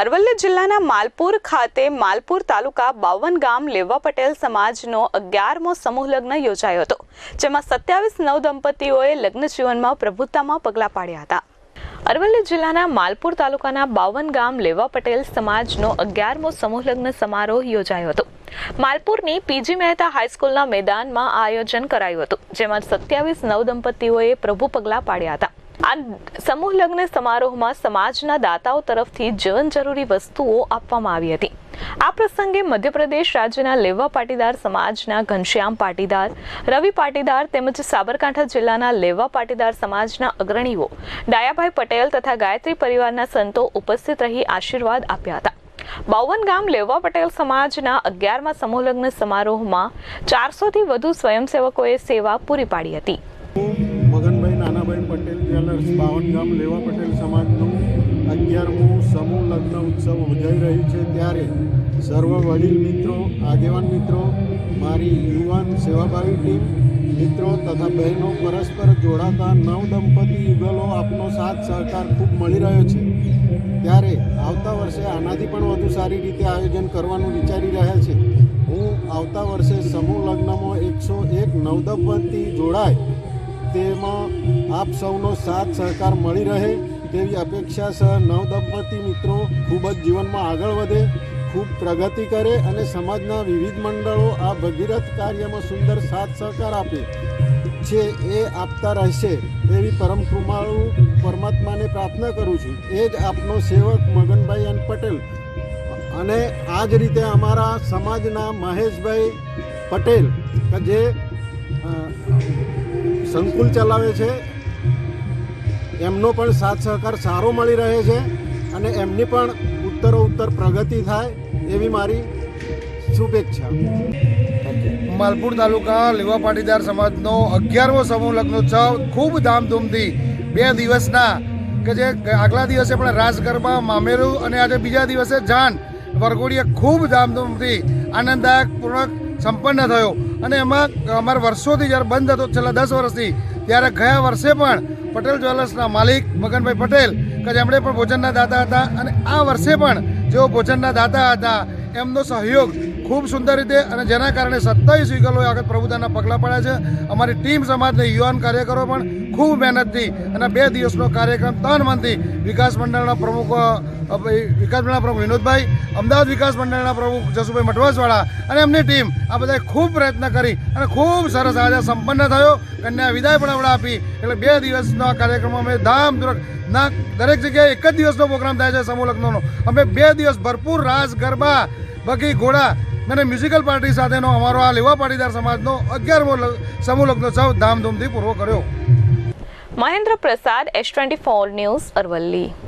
અરવલ્લી જિલ્લાના માલપુર ખાતે માલપુર તાલુકા બાવન ગામ લેવા પટેલ સમાજનો અગિયારમો સમૂહ લગ્ન યોજાયો હતો, જેમાં સત્યાવીસ નવ દંપતીઓએ લગ્ન જીવનમાં પ્રભુતામાં પગલાં પાડ્યા હતા. અરવલ્લી જિલ્લાના માલપુર તાલુકાના બાવન ગામ લેવા પટેલ સમાજનો અગિયારમો સમૂહ લગ્ન સમારોહ યોજાયો હતો. માલપુરની પીજી મહેતા હાઈસ્કૂલના મેદાનમાં આયોજન કરાયું હતું, જેમાં સત્યાવીસ નવ દંપતીઓએ પ્રભુ પગલાં પાડ્યા હતા. આ સમૂહ લગ્ન સમારોહમાં સમાજના દાતાઓ તરફથી જીવન જરૂરી વસ્તુઓ આપવામાં આવી હતી. આ પ્રસંગે મધ્યપ્રદેશ રાજ્યના લેવા પાટીદાર સમાજના ઘનશ્યામ પાટીદાર, રવિ પાટીદાર તેમજ સાબરકાંઠા જિલ્લાના લેવા પાટીદાર સમાજના અગ્રણીઓ, ડાયાભાઈ પટેલ તથા ગાયત્રી પરિવારના સંતો ઉપસ્થિત રહી આશીર્વાદ આપ્યા હતા. બાવન ગામ લેવા પટેલ સમાજના અગિયારમાં સમૂહલગ્ન સમારોહમાં ચારસોથી વધુ સ્વયંસેવકોએ સેવા પૂરી પાડી હતી. જ્વેલર્સ બાવન ગામ લેવા પટેલ સમાજનું અગિયારમું સમૂહ લગ્ન ઉત્સવ ઉજવી રહ્યું છે. ત્યારે સર્વ વડીલ મિત્રો, આગેવાન મિત્રો, મારી યુવાન સેવાભાવી ટીમ, મિત્રો તથા બહેનો પરસ્પર જોડાતા નવ દંપતી યુગલો આપનો સાથ સહકાર ખૂબ મળી રહ્યો છે. ત્યારે આવતા વર્ષે આનાથી પણ વધુ સારી રીતે આયોજન કરવાનું વિચારી રહ્યા છે. હું આવતા વર્ષે સમૂહ લગ્નમાં એકસો એક નવદંપતી જોડાય તેમાં આપ સૌનો સાથ સહકાર મળી રહે તેવી અપેક્ષા સહ નવદંપતિ મિત્રો ખૂબ જ જીવનમાં આગળ વધે, ખૂબ પ્રગતિ કરે અને સમાજના વિવિધ મંડળો આ ભગીરથ કાર્યમાં સુંદર સાથ સહકાર આપે. છે એ આપતા રહેશે એવી પરમ કૃપાળુ પરમાત્માને પ્રાર્થના કરું છું. એ જ આપનો સેવક મગનભાઈ એન પટેલ. અને આ જ રીતે અમારા સમાજના મહેશભાઈ પટેલ, કે જે સંકુલ ચલાવે છે. એમનો પણ સાથ સહકાર સારો મળી રહે છે અને એમની પણ ઉત્તરો ઉત્તર પ્રગતિ થાય એવી મારી શુભેચ્છા. માલપુર તાલુકા લેવા પાટીદાર સમાજનો અગિયારમો સમૂહ લગ્નોત્સવ ખૂબ ધામધૂમથી બે દિવસના કે જે આગલા દિવસે પણ રાસ ગરબા મામેરું અને આજે બીજા દિવસે જાન વરઘોડીએ ખૂબ ધામધૂમથી આનંદદાયકપૂર્વક સંપન્ન થયો. અને એમાં અમારે વર્ષોથી જ્યારે બંધ હતો, છેલ્લા દસ વર્ષથી, ત્યારે ગયા વર્ષે પણ પટેલ જ્વેલર્સના માલિક મગનભાઈ પટેલ, કે જેમણે પણ ભોજનના દાતા હતા, અને આ વર્ષે પણ જેઓ ભોજનના દાતા હતા એમનો સહયોગ ખૂબ સુંદર રીતે અને જેના કારણે સત્તાવીસ વિકલોએ આગળ પ્રભુતાના પગલાં પડ્યા છે. અમારી ટીમ સમાજના યુવાન કાર્યકરો પણ ખૂબ મહેનતથી અને બે દિવસનો કાર્યક્રમ તન મનથી વિકાસ મંડળના પ્રમુખ વિકાસ મંડળના પ્રમુખ વિનોદભાઈ, અમદાવાદ વિકાસ મંડળના પ્રમુખ જસુભાઈ મઠવાસવાળા અને એમની ટીમ આ બધાએ ખૂબ પ્રયત્ન કરી અને ખૂબ સરસ આજે સંપન્ન થયો. કન્યા વિદાય પણ આપણે આપી. એટલે બે દિવસનો આ કાર્યક્રમ અમે ધામધૂરક ના, દરેક જગ્યાએ એક જ દિવસનો પ્રોગ્રામ થાય છે સમૂહ લગ્નનો. અમે બે દિવસ ભરપૂર રાસ ગરબા બગી ઘોડા અને મ્યુઝિકલ પાર્ટી સાથેનો અમારો આ લેવા પાટીદાર સમાજનો અગિયારમો સમૂહ લગ્નોત્સવ ધામધૂમથી પૂરો કર્યો. Mahendra Prasad S twenty four news Aravalli.